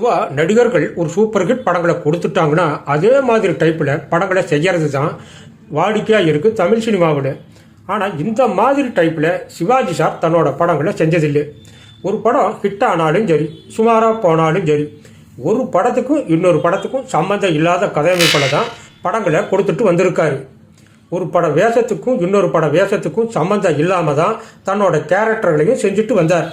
பொதுவாக நடிகர்கள் ஒரு சூப்பர் ஹிட் படங்களை கொடுத்துட்டாங்கன்னா அதே மாதிரி டைப்பில் படங்களை செய்யறது தான் வாடிக்கையாக இருக்குது தமிழ் சினிமாவில். ஆனால் இந்த மாதிரி டைப்பில் சிவாஜி சார் தன்னோட படங்களை செஞ்சதில்லை. ஒரு படம் ஹிட் ஆனாலும் சரி சுமாராக போனாலும் சரி ஒரு படத்துக்கும் இன்னொரு படத்துக்கும் சம்மந்தம் இல்லாத கதையமைப்பில் தான் படங்களை கொடுத்துட்டு வந்திருக்காரு. ஒரு பட வேஷத்துக்கும் இன்னொரு பட வேஷத்துக்கும் சம்மந்தம் இல்லாமல் தான் தன்னோட கேரக்டர்களையும் செஞ்சுட்டு வந்தார்.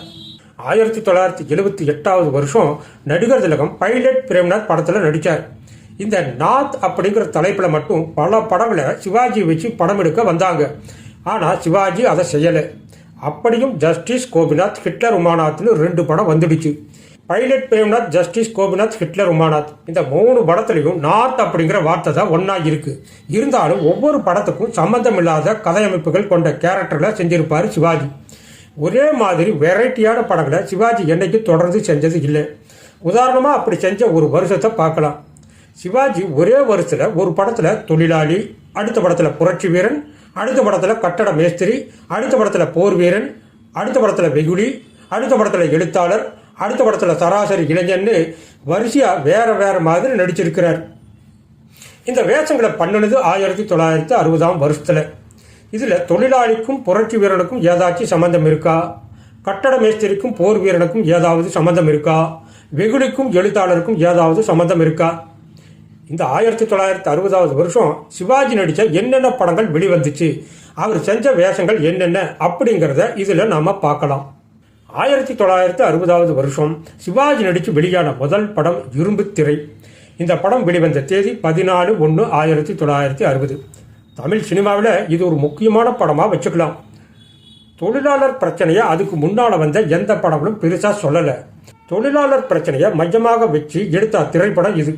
ஆயிரத்தி தொள்ளாயிரத்தி எழுபத்தி எட்டாவது வருஷம் நடிகர் திலகம் பைலட் பிரேம்நாத் படத்தில் நடித்தார் இந்த நாத் அப்படிங்கிற தலைப்பில் மட்டும் பல படங்களை சிவாஜி வச்சு படம் எடுக்க வந்தாங்க. ஆனால் சிவாஜி அதை செய்யலை. அப்படியும் ஜஸ்டிஸ் கோபிநாத் ஹிட்லர் உமாநாத்னு ரெண்டு படம் வந்துடுச்சு. Pilot Premnath justice Gopinath Hitler Umanath இந்த மூணு படத்துலையும் நார்த் அப்படிங்கிற வார்த்தை தான் ஒன்றா இருக்கு. இருந்தாலும் ஒவ்வொரு படத்துக்கும் சம்மந்தம் இல்லாத கதையமைப்புகள் கொண்ட கேரக்டர்களை செஞ்சிருப்பார் சிவாஜி. ஒரே மாதிரி வெரைட்டியான படங்களை சிவாஜி என்றைக்கு தொடர்ந்து செஞ்சது இல்லை. உதாரணமாக அப்படி செஞ்ச ஒரு வருஷத்தை பார்க்கலாம். சிவாஜி ஒரே வருஷத்தில் ஒரு படத்தில் தொழிலாளி அடுத்த படத்தில் புரட்சி வீரன் அடுத்த படத்தில் கட்டட மேஸ்திரி அடுத்த படத்தில் போர் வீரன் அடுத்த படத்தில் வெகுளி அடுத்த படத்தில் எழுத்தாளர் அடுத்த படத்தில் சராசரி இளைஞன்னு வரிசையாக வேற வேற மாதிரி நடிச்சிருக்கிறார். இந்த வேஷங்களை பண்ணினது ஆயிரத்தி தொள்ளாயிரத்தி அறுபதாம் வருஷத்தில். இதில் தொழிலாளிக்கும் புரட்சி வீரனுக்கும் ஏதாச்சும் சம்மந்தம் இருக்கா? கட்டட மேஸ்திரிக்கும் போர் வீரனுக்கும் ஏதாவது சம்மந்தம் இருக்கா? வெகுளிக்கும் எழுத்தாளருக்கும் ஏதாவது சம்மந்தம் இருக்கா? இந்த ஆயிரத்தி தொள்ளாயிரத்தி அறுபதாவது வருஷம் சிவாஜி நடித்த என்னென்ன படங்கள் வெளிவந்துச்சு? அவர் செஞ்ச வேஷங்கள் என்னென்ன? அப்படிங்கிறத இதில் நாம் பார்க்கலாம். ஆயிரத்தி தொள்ளாயிரத்தி அறுபதாவது வருஷம் சிவாஜி நடித்து வெளியான முதல் படம் இரும்பு திரை இந்த படம் வெளிவந்த தேதி பதினாலு ஒன்று ஆயிரத்தி தொள்ளாயிரத்தி அறுபது. தமிழ் சினிமாவில் இது ஒரு முக்கியமான படமாக வச்சுக்கலாம். தொழிலாளர் பிரச்சனையை அதுக்கு முன்னால் வந்த எந்த படங்களும் பெருசாக சொல்லலை. தொழிலாளர் பிரச்சனையை மையமாக வச்சு எடுத்த திரைப்படம் இது.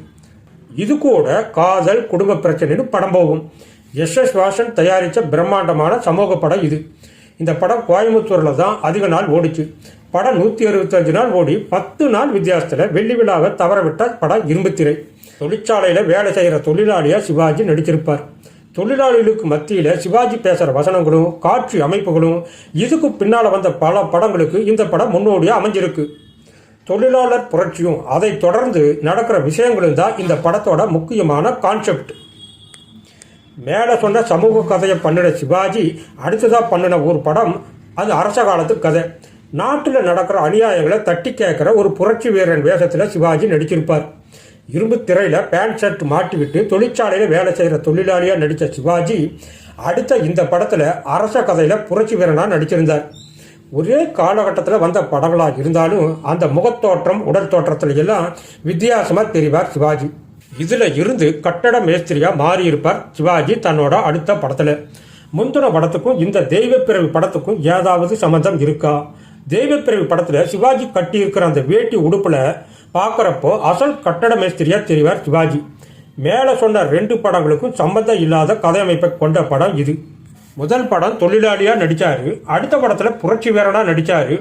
இது கூட காதல் குடும்ப பிரச்சனைன்னு படம் போகும். எஸ். எஸ். வாசன் தயாரித்த பிரம்மாண்டமான சமூக படம் இது. இந்த படம் கோயம்புத்தூரில் தான் அதிக நாள் ஓடிச்சு. படம் நூற்றி அறுபத்தஞ்சு நாள் ஓடி பத்து நாள் வித்தியாசத்தில் வெள்ளி விழாவை தவறவிட்ட படம் இரும்புத்திரை. தொழிற்சாலையில் வேலை செய்கிற தொழிலாளியாக சிவாஜி நடிச்சிருப்பார். தொழிலாளிகளுக்கு மத்தியில் சிவாஜி பேசுகிற வசனங்களும் காட்சி அமைப்புகளும் இதுக்கு பின்னால் வந்த பல படங்களுக்கு இந்த படம் முன்னோடியாக அமைஞ்சிருக்கு. தொழிலாளர் புரட்சியும் அதை தொடர்ந்து நடக்கிற விஷயங்களும் தான் இந்த படத்தோட முக்கியமான கான்செப்ட் மேலே சொன்ன சமூக கதையை பண்ணின சிவாஜி அடுத்ததாக பண்ணின ஒரு படம் அது அரச காலத்து கதை. நாட்டில் நடக்கிற அநியாயங்களை தட்டி கேட்குற ஒரு புரட்சி வீரன் வேஷத்தில் சிவாஜி நடிச்சிருப்பார். இரும்பு திரையில் பேண்ட் ஷர்ட் மாட்டிவிட்டு தொழிற்சாலையில் வேலை செய்கிற தொழிலாளியாக நடித்த சிவாஜி அடுத்த இந்த படத்தில் அரச கதையில் புரட்சி வீரனாக நடிச்சிருந்தார். ஒரே காலகட்டத்தில் வந்த படங்களாக இருந்தாலும் அந்த முகத்தோற்றம் உடல் தோற்றத்தில் எல்லாம் வித்தியாசமாக தெரிவார் சிவாஜி. இதில் இருந்து கட்டட மேஸ்திரியாக மாறியிருப்பார் சிவாஜி தன்னோட அடுத்த படத்தில். முந்தின படத்துக்கும் இந்த தெய்வப்பிறவி படத்துக்கும் ஏதாவது சம்மந்தம் இருக்கா? தெய்வப்பிறவி படத்தில் சிவாஜி கட்டியிருக்கிற அந்த வேட்டி உடுப்பில் பார்க்குறப்போ அசல் கட்டட மேஸ்திரியாக தெரிவார் சிவாஜி. மேலே சொன்ன ரெண்டு படங்களுக்கும் சம்பந்தம் இல்லாத கதையமைப்பை கொண்ட படம் இது. முதல் படம் தொழிலாளியாக நடித்தார் அடுத்த படத்தில் புரட்சி வீரனாக நடித்தார்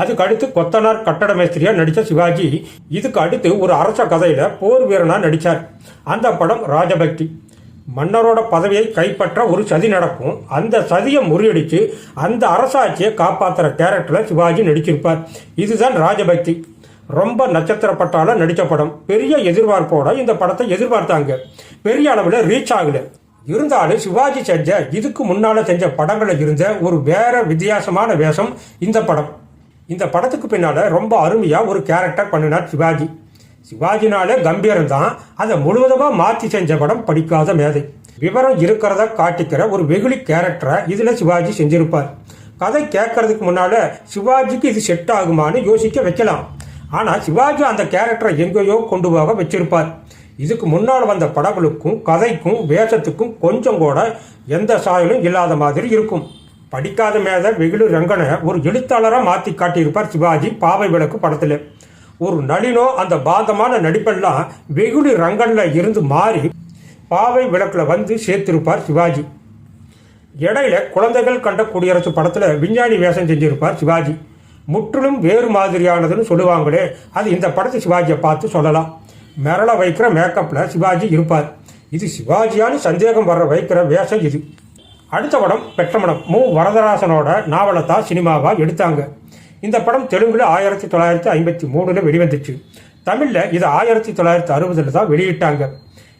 அதுக்கு அடுத்து கொத்தனார் கட்டட மேஸ்திரியாக நடித்த சிவாஜி. இதுக்கு அடுத்து ஒரு அரச கதையில் போர் வீரனாக நடித்தார் அந்த படம் ராஜபக்தி. மன்னரோட பதவியை கைப்பற்ற ஒரு சதி நடக்கும். அந்த சதியை முறியடித்து அந்த அரசாட்சியை காப்பாற்றுற கேரக்டரில் சிவாஜி நடிச்சிருப்பார். இதுதான் ராஜபக்தி. ரொம்ப நட்சத்திரப்பட்டால நடித்த படம் பெரிய எதிர்பார்ப்போட இந்த படத்தை எதிர்பார்த்தாங்க. பெரிய அளவில் ரீச் ஆகல. இருந்தாலும் சிவாஜி செஞ்ச இதுக்கு முன்னால செஞ்ச படங்களில் இருந்த ஒரு வேற வித்தியாசமான வேஷம் இந்த படம். இந்த படத்துக்கு பின்னால ரொம்ப அருமையா ஒரு கேரக்டர் பண்ணினார் சிவாஜி. சிவாஜினாலே கம்பீரம் தான். அதை முழுவதுமாக மாற்றி செஞ்ச படம் படிக்காத மேதை. விவரம் இருக்கிறத காட்டிக்கிற ஒரு வெகுளி கேரக்டரை இதில் சிவாஜி செஞ்சிருப்பார். கதை கேட்கறதுக்கு முன்னால சிவாஜிக்கு இது செட் ஆகுமான்னு யோசிக்க வைக்கலாம். ஆனால் சிவாஜி அந்த கேரக்டரை எங்கேயோ கொண்டு போக வச்சிருப்பார். இதுக்கு முன்னால் வந்த படங்களுக்கும் கதைக்கும் வேஷத்துக்கும் கொஞ்சம் கூட எந்த சாயலும் இல்லாத மாதிரி இருக்கும். படிக்காத மேத வெகுளு ரங்கனை ஒரு எழுத்தாளராக மாற்றி காட்டியிருப்பார் சிவாஜி பாவை விளக்கு படத்தில். ஒரு நளினோ அந்த பாந்தமான நடிப்பெல்லாம் வெகுளி ரங்கனில் இருந்து மாறி பாவை விளக்கில் வந்து சேர்த்திருப்பார் சிவாஜி. இடையில குழந்தைகள் கண்ட குடியரசு படத்தில் விஞ்ஞானி வேஷம் செஞ்சிருப்பார் சிவாஜி. முற்றிலும் வேறு மாதிரியானதுன்னு சொல்லுவாங்களே அது இந்த படத்தை சிவாஜியை பார்த்து சொல்லலாம். மிரள வைக்கிற மேக்கப்பில் சிவாஜி இருப்பார். இது சிவாஜியான்னு சந்தேகம் வர்ற வைக்கிற வேஷம் இது. அடுத்த படம் பெற்றமடம் மு. வரதராசனோட நாவலை தான் சினிமாவாக எடுத்தாங்க. இந்த படம் தெலுங்கில் ஆயிரத்தி தொள்ளாயிரத்தி ஐம்பத்தி மூணில் வெளிவந்துச்சு. தமிழில் இது ஆயிரத்தி தொள்ளாயிரத்தி அறுபதில் தான் வெளியிட்டாங்க.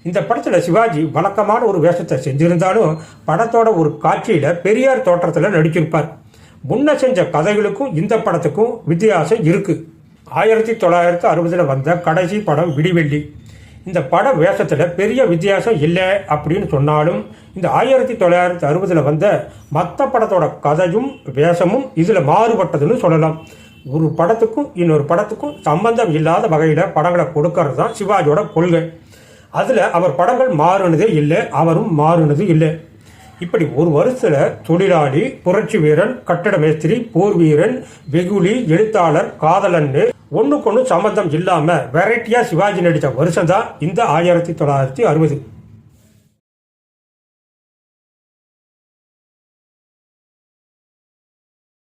இந்த படத்தில் சிவாஜி வழக்கமான ஒரு வேஷத்தை செஞ்சிருந்தாலும் படத்தோட ஒரு காட்சியில் பெரியார் தோற்றத்தில் நடிச்சிருப்பார். முன்ன செஞ்ச கதைகளுக்கும் இந்த படத்துக்கும் வித்தியாசம் இருக்கு. ஆயிரத்தி தொள்ளாயிரத்தி அறுபதில் வந்த கடைசி படம் விடிவெள்ளி. இந்த பட வேஷத்தில் பெரிய வித்தியாசம் இல்லை அப்படின்னு சொன்னாலும் இந்த ஆயிரத்தி தொள்ளாயிரத்தி அறுபதில் வந்த மற்ற படத்தோட கதையும் வேஷமும் இதில் மாறுபட்டதுன்னு சொல்லலாம். ஒரு படத்துக்கும் இன்னொரு படத்துக்கும் சம்பந்தம் இல்லாத வகையில் படங்களை கொடுக்கறது தான் சிவாஜியோட கொள்கை. அதில் அவர் படங்கள் மாறுனதே இல்லை அவரும் மாறுனது இல்லை. இப்படி ஒரு வருஷத்தில் தொழிலாளி புரட்சி வீரன் கட்டட மேஸ்திரி போர் வீரன் வெகுளி எழுத்தாளர் காதலன்னு ஒன்றுக்கொன்று சம்பந்தம் இல்லாமல் வெரைட்டியாக சிவாஜி நடித்த வருஷம் தான் இந்த ஆயிரத்தி தொள்ளாயிரத்தி அறுபது.